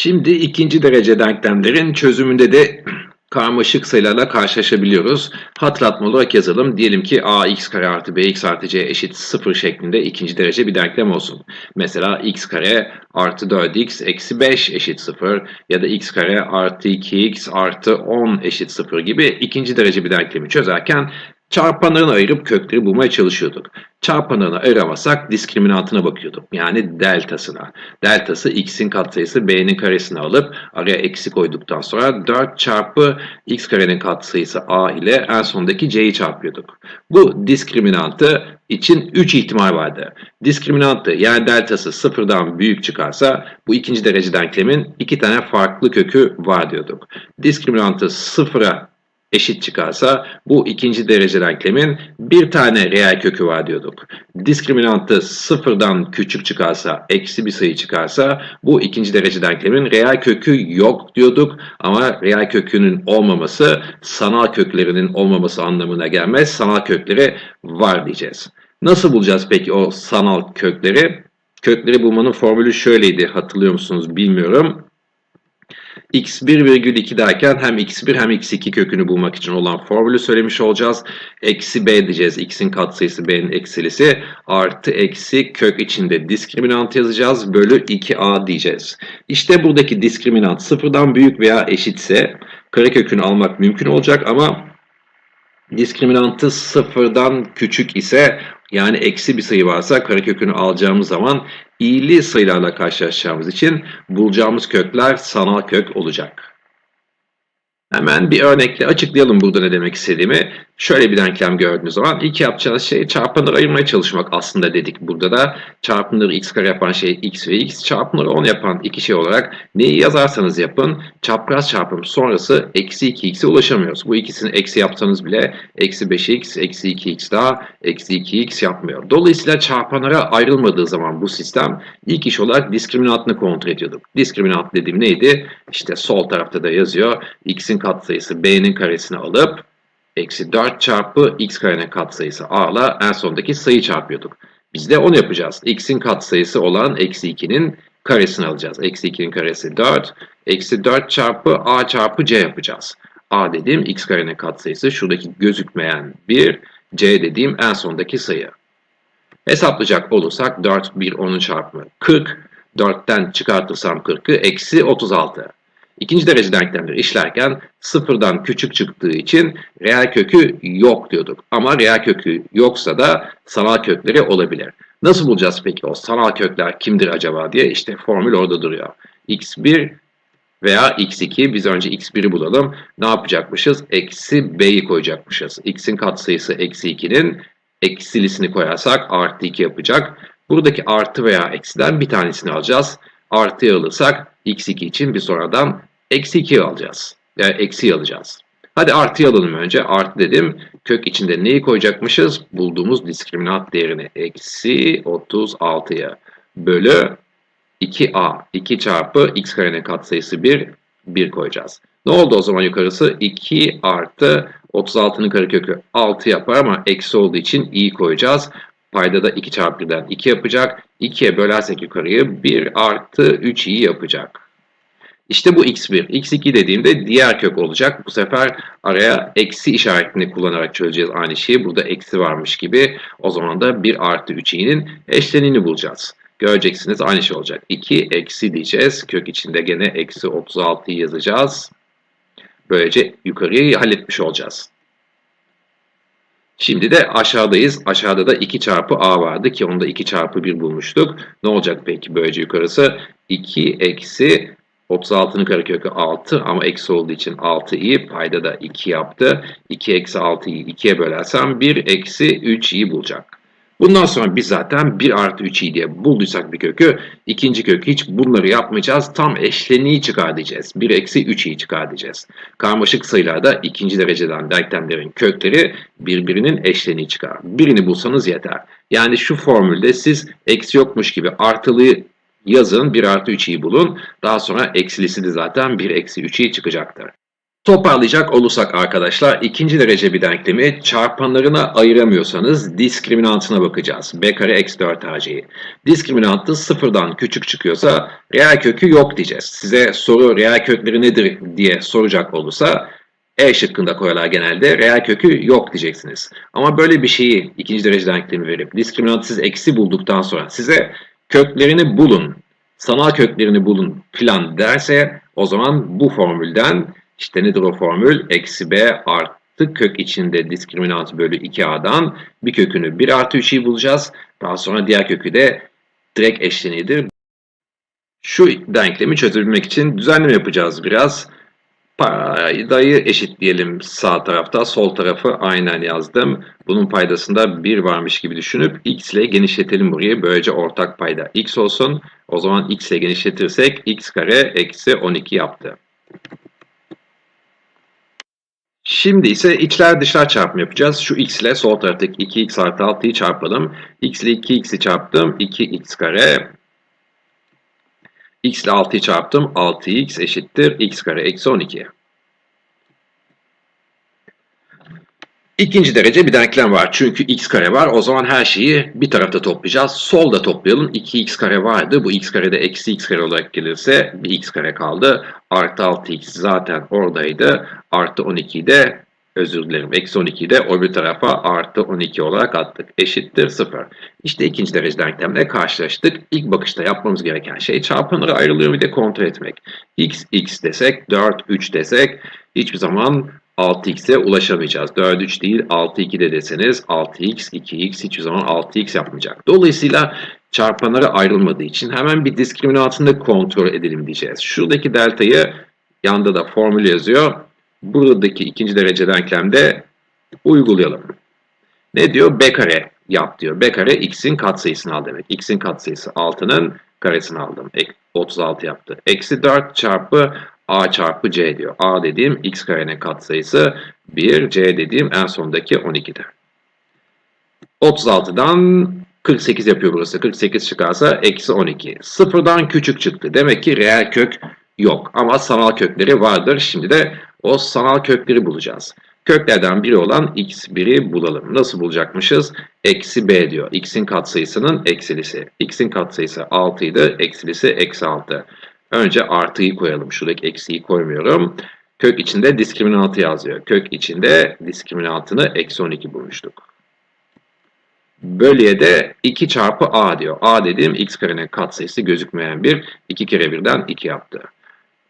Şimdi ikinci derece denklemlerin çözümünde de karmaşık sayılarla karşılaşabiliyoruz. Hatırlatma olarak yazalım. Diyelim ki ax kare artı bx artı c eşit 0 şeklinde ikinci derece bir denklem olsun. Mesela x kare artı 4x eksi 5 eşit 0 ya da x kare artı 2x artı 10 eşit 0 gibi ikinci derece bir denklemi çözerken Çarpanlarını ayırıp kökleri bulmaya çalışıyorduk. Çarpanlarını ayıramasak diskriminantına bakıyorduk. Yani deltasına. Deltası x'in katsayısı b'nin karesini alıp araya eksi koyduktan sonra 4 çarpı x karenin katsayısı a ile en sondaki c'yi çarpıyorduk. Bu diskriminantı için 3 ihtimal vardı. Diskriminantı yani deltası sıfırdan büyük çıkarsa bu ikinci derece denklemin iki tane farklı kökü var diyorduk. Diskriminantı sıfıra eşit çıkarsa bu ikinci derece denklemin bir tane reel kökü var diyorduk. Diskriminantı sıfırdan küçük çıkarsa, eksi bir sayı çıkarsa bu ikinci derece denklemin reel kökü yok diyorduk. Ama reel kökünün olmaması sanal köklerinin olmaması anlamına gelmez. Sanal kökleri var diyeceğiz. Nasıl bulacağız peki o sanal kökleri? Kökleri bulmanın formülü şöyleydi hatırlıyor musunuz bilmiyorum x1 virgül 2 derken hem x1 hem x2 kökünü bulmak için olan formülü söylemiş olacağız. Eksi b diyeceğiz. x'in katsayısı b'nin eksilisi. Artı eksi kök içinde diskriminant yazacağız. Bölü 2a diyeceğiz. İşte buradaki diskriminant sıfırdan büyük veya eşitse karekökünü almak mümkün olacak ama diskriminantı sıfırdan küçük ise yani eksi bir sayı varsa karekökünü alacağımız zaman iyili sayılarla karşılaşacağımız için bulacağımız kökler sanal kök olacak. Hemen bir örnekle açıklayalım burada ne demek istediğimi. Şöyle bir denklem gördüğünüz zaman ilk yapacağınız şey çarpanları ayırmaya çalışmak aslında dedik. Burada da çarpanları x kare yapan şey x ve x, çarpanları 10 yapan iki şey olarak neyi yazarsanız yapın çapraz çarpım sonrası eksi 2x'e ulaşamıyoruz. Bu ikisini eksi yapsanız bile eksi 5x, eksi 2x daha eksi 2x yapmıyor. Dolayısıyla çarpanlara ayrılmadığı zaman bu sistem ilk iş olarak diskriminantını kontrol ediyorduk. Diskriminant dediğim neydi? İşte sol tarafta da yazıyor. x'in katsayısı b'nin karesini alıp eksi 4 çarpı x karenin katsayısı a ile en sondaki sayı çarpıyorduk. Biz de onu yapacağız. x'in katsayısı olan eksi 2'nin karesini alacağız. Eksi 2'nin karesi 4. Eksi 4 çarpı a çarpı c yapacağız. a dediğim x karenin katsayısı. Şuradaki gözükmeyen 1. c dediğim en sondaki sayı. Hesaplayacak olursak 4, 1, 10'un çarpımı 40. 4'ten çıkartırsam 40'ı eksi 36. İkinci derece denklemleri işlerken sıfırdan küçük çıktığı için reel kökü yok diyorduk. Ama reel kökü yoksa da sanal kökleri olabilir. Nasıl bulacağız peki o sanal kökler kimdir acaba diye işte formül orada duruyor. x1 veya x2 biz önce x1'i bulalım. Ne yapacakmışız? Eksi b'yi koyacakmışız. x'in katsayısı eksi 2'nin eksilisini koyarsak artı 2 yapacak. Buradaki artı veya eksiden bir tanesini alacağız. Artıyı alırsak x2 için bir sonradan eksi 2 alacağız. Yani eksi alacağız. Hadi artıyı alalım önce. Artı dedim. Kök içinde neyi koyacakmışız? Bulduğumuz diskriminant değerini. Eksi 36'ya bölü 2a. 2 çarpı x karenin katsayısı 1. 1 koyacağız. Ne oldu o zaman yukarısı? 2 artı 36'nın karekökü 6 yapar ama eksi olduğu için i koyacağız. Payda da 2 çarpı 1'den 2 yapacak. 2'ye bölersek yukarıyı 1 artı 3i yapacak. İşte bu x1. x2 dediğimde diğer kök olacak. Bu sefer araya eksi işaretini kullanarak çözeceğiz aynı şeyi. Burada eksi varmış gibi. O zaman da 1 artı 3i'nin eşleniğini bulacağız. Göreceksiniz aynı şey olacak. 2 eksi diyeceğiz. Kök içinde gene eksi 36'yı yazacağız. Böylece yukarıyı halletmiş olacağız. Şimdi de aşağıdayız. Aşağıda da 2 çarpı a vardı ki onda 2 çarpı 1 bulmuştuk. Ne olacak peki böylece yukarısı? 2 eksi 36'nın karekökü 6 ama eksi olduğu için 6i payda da 2 yaptı. 2 eksi 6'yı 2'ye bölersem 1 eksi 3i bulacak. Bundan sonra biz zaten 1 artı 3i diye bulduysak bir kökü ikinci kök hiç bunları yapmayacağız. Tam eşleniği çıkar diyeceğiz. 1 eksi 3i çıkar diyeceğiz. Karmaşık sayılarda ikinci dereceden denklemlerin kökleri birbirinin eşleniği çıkar. Birini bulsanız yeter. Yani şu formülde siz eksi yokmuş gibi artılıyı yazın 1 artı 3'i bulun. Daha sonra eksilisi de zaten 1 eksi 3'i çıkacaktır. Toparlayacak olursak arkadaşlar ikinci derece bir denklemi çarpanlarına ayıramıyorsanız diskriminantına bakacağız. b kare eksi 4 AC'yi. Diskriminantı sıfırdan küçük çıkıyorsa reel kökü yok diyeceğiz. Size soru reel kökleri nedir diye soracak olursa E şıkkında koyarlar genelde reel kökü yok diyeceksiniz. Ama böyle bir şeyi ikinci derece denklemi verip diskriminantı siz eksi bulduktan sonra size köklerini bulun, sanal köklerini bulun filan derse o zaman bu formülden işte nedir o formül? Eksi b artı kök içinde diskriminant bölü 2a'dan bir kökünü 1 artı 3'i bulacağız. Daha sonra diğer kökü de direkt eşleniğidir. Şu denklemi çözebilmek için düzenleme yapacağız biraz. Paydayı eşitleyelim sağ tarafta. Sol tarafı aynen yazdım. Bunun paydasında 1 varmış gibi düşünüp x ile genişletelim burayı. Böylece ortak payda x olsun. O zaman x ile genişletirsek x kare eksi 12 yaptı. Şimdi ise içler dışlar çarpımı yapacağız. Şu x ile sol taraftaki 2x artı 6'yı çarpalım. x ile 2x'i çarptım. 2x kare. X ile 6'yı çarptım. 6x eşittir. x kare eksi 12. İkinci derece bir denklem var. Çünkü x kare var. O zaman her şeyi bir tarafta toplayacağız. Solda toplayalım. 2x kare vardı. Bu x kare de eksi x kare olarak gelirse bir x kare kaldı. Artı 6x zaten oradaydı. Artı 12'yi de özür dilerim. Eksi 12'yi de o bir tarafa artı 12 olarak attık. Eşittir 0. İşte ikinci derece denklemle karşılaştık. İlk bakışta yapmamız gereken şey çarpanlara ayrılıyor bir de kontrol etmek. x, x desek, 4, 3 desek hiçbir zaman 6x'e ulaşamayacağız. 4, 3 değil 6, 2 de deseniz 6x, 2x hiçbir zaman 6x yapmayacak. Dolayısıyla çarpanlara ayrılmadığı için hemen bir diskriminantını kontrol edelim diyeceğiz. Şuradaki deltayı yanda da formül yazıyor. Buradaki ikinci derece denklemde uygulayalım. Ne diyor? B kare yap diyor. B kare x'in katsayısını al demek. x'in katsayısı 6'nın karesini aldım. 36 yaptı. Eksi 4 çarpı a çarpı c diyor. a dediğim x karenin katsayısı 1, c dediğim en sondaki 12'de. 36'dan 48 yapıyor burası. 48 çıkarsa eksi 12. Sıfırdan küçük çıktı. Demek ki reel kök yok. Ama sanal kökleri vardır. Şimdi de o sanal kökleri bulacağız. Köklerden biri olan x1'i bulalım. Nasıl bulacakmışız? Eksi b diyor. x'in katsayısının eksilisi. x'in katsayısı 6 idi. Eksilisi eksi 6. Önce artıyı koyalım. Şuradaki eksiyi koymuyorum. Kök içinde diskriminantı yazıyor. Kök içinde diskriminantını eksi 12 bulmuştuk. Bölüye de 2 çarpı a diyor. a dediğim x karenin katsayısı gözükmeyen bir. 2 kere 1'den 2 yaptı.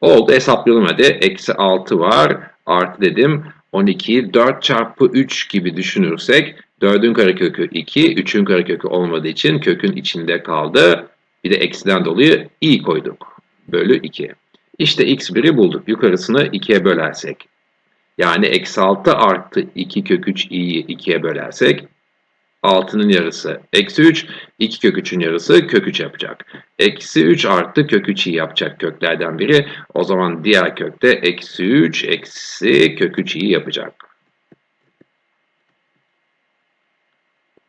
Oldu hesaplayalım hadi. Eksi 6 var. Artı dedim 12'yi 4 çarpı 3 gibi düşünürsek 4'ün karekökü 2, 3'ün karekökü olmadığı için kökün içinde kaldı. Bir de eksiden dolayı i koyduk. Bölü 2. İşte x1'i bulduk. Yukarısını 2'ye bölersek. Yani eksi 6 artı 2 kök 3 i'yi 2'ye bölersek 6'nın yarısı eksi 3, 2 kök 3'ün yarısı kök 3 yapacak. Eksi 3 artı kök 3'i yapacak köklerden biri. O zaman diğer kökte eksi 3 eksi kök 3'i yapacak.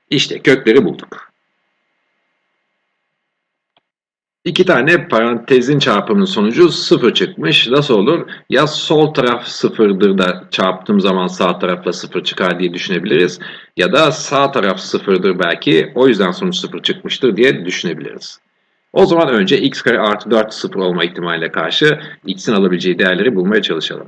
İşte kökleri bulduk. İki tane parantezin çarpımının sonucu sıfır çıkmış. Nasıl olur? Ya sol taraf sıfırdır da çarptığım zaman sağ tarafla sıfır çıkar diye düşünebiliriz. Ya da sağ taraf sıfırdır belki o yüzden sonuç sıfır çıkmıştır diye düşünebiliriz. O zaman önce x kare artı 4 sıfır olma ihtimaline karşı x'in alabileceği değerleri bulmaya çalışalım.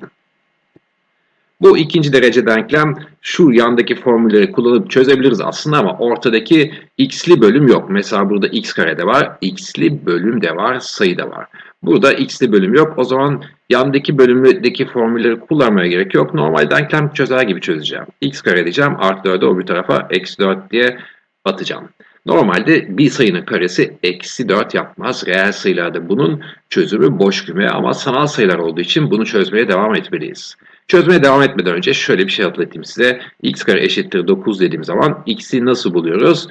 Bu ikinci derece denklem şu yandaki formülleri kullanıp çözebiliriz aslında ama ortadaki x'li bölüm yok. Mesela burada x karede var, x'li bölüm de var, sayı da var. Burada x'li bölüm yok. O zaman yandaki bölümdeki formülleri kullanmaya gerek yok. Normal denklem çözer gibi çözeceğim. x kare diyeceğim, artı 4'ü o bir tarafa eksi 4 diye atacağım. Normalde bir sayının karesi eksi 4 yapmaz. Reel sayılarda bunun çözümü boş küme ama sanal sayılar olduğu için bunu çözmeye devam etmeliyiz. Çözmeye devam etmeden önce şöyle bir şey hatırlatayım size. x kare eşittir 9 dediğim zaman x'i nasıl buluyoruz?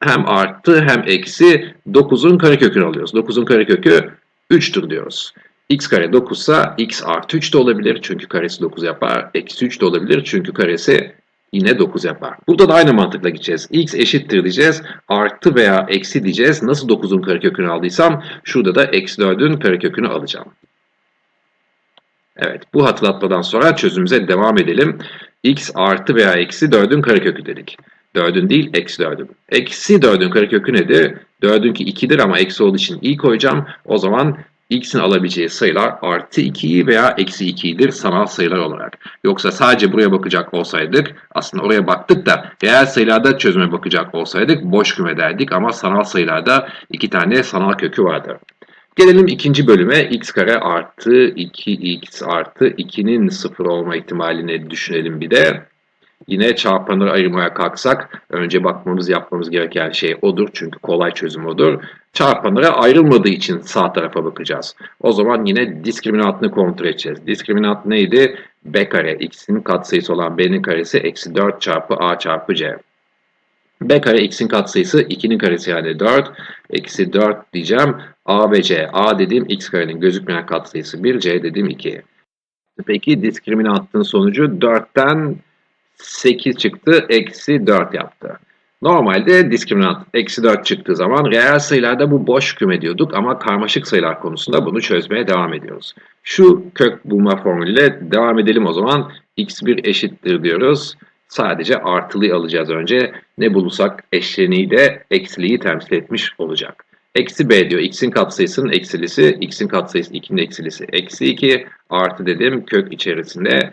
Hem artı hem eksi 9'un karekökünü alıyoruz. 9'un karekökü 3'tür diyoruz. x kare 9 ise x artı 3 de olabilir çünkü karesi 9 yapar. Eksi 3 de olabilir çünkü karesi yine 9 yapar. Burada da aynı mantıkla gideceğiz. x eşittir diyeceğiz. Artı veya eksi diyeceğiz. Nasıl 9'un karekökünü aldıysam şurada da eksi 4'ün karekökünü alacağım. Evet, bu hatırlatmadan sonra çözümümüze devam edelim. x artı veya eksi 4'ün karekökü dedik. 4'ün değil, eksi 4'ün. Eksi 4'ün karekökü nedir? 4'ünki 2'dir ama eksi olduğu için i koyacağım. O zaman x'in alabileceği sayılar artı 2'yi veya eksi 2'yidir sanal sayılar olarak. Yoksa sadece buraya bakacak olsaydık, aslında oraya baktık da reel sayılarda çözüme bakacak olsaydık boş küme derdik ama sanal sayılarda iki tane sanal kökü vardır. Gelelim ikinci bölüme x kare artı 2x artı 2'nin 0 olma ihtimalini düşünelim bir de. Yine çarpanları ayırmaya kalksak önce bakmamız yapmamız gereken şey odur çünkü kolay çözüm odur. Çarpanlara ayrılmadığı için sağ tarafa bakacağız. O zaman yine diskriminantını kontrol edeceğiz. Diskriminant neydi? b kare x'in katsayısı olan b'nin karesi eksi 4 çarpı a çarpı c. b kare x'in katsayısı 2'nin karesi yani 4. Eksi 4 diyeceğim. a ve c. a dediğim x karenin gözükmeyen katsayısı 1, c dediğim 2. Peki diskriminantın sonucu 4'ten 8 çıktı, eksi 4 yaptı. Normalde diskriminant eksi 4 çıktığı zaman reel sayılarda bu boş küme diyorduk ama karmaşık sayılar konusunda bunu çözmeye devam ediyoruz. Şu kök bulma formülüyle devam edelim o zaman. x1 eşittir diyoruz. Sadece artılıyı alacağız önce. Ne bulursak eşleniği de eksiliği temsil etmiş olacak. Eksi b diyor. x'in katsayısının eksilisi, x'in katsayısı 2'nin eksilisi eksi 2 artı dedim kök içerisinde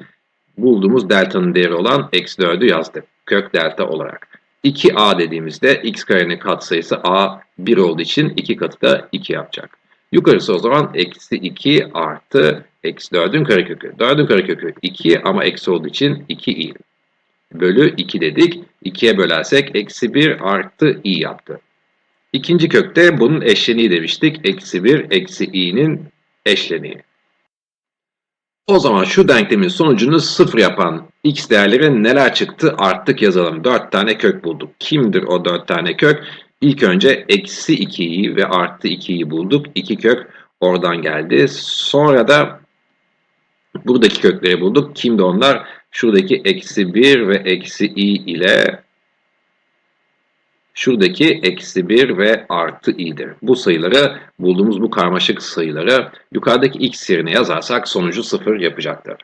bulduğumuz delta'nın değeri olan eksi 4'ü yazdık. Kök delta olarak. 2a dediğimizde x karenin katsayısı a 1 olduğu için 2 katı da 2 yapacak. Yukarısı o zaman eksi 2 artı eksi 4'ün karekökü. 4'ün karekökü 2 ama eksi olduğu için 2i. Bölü 2 dedik. 2'ye bölersek eksi 1 artı i yaptı. İkinci kökte bunun eşleniği demiştik. Eksi 1 eksi i'nin eşleniği. O zaman şu denklemin sonucunu sıfır yapan x değerleri neler çıktı artık yazalım. 4 tane kök bulduk. Kimdir o 4 tane kök? İlk önce eksi 2'yi ve artı 2'yi bulduk. 2 kök oradan geldi. Sonra da buradaki kökleri bulduk. Kimdi onlar? Şuradaki eksi 1 ve eksi i ile şuradaki eksi 1 ve artı i'dir. Bu sayıları bulduğumuz bu karmaşık sayıları yukarıdaki x yerine yazarsak sonucu 0 yapacaktır.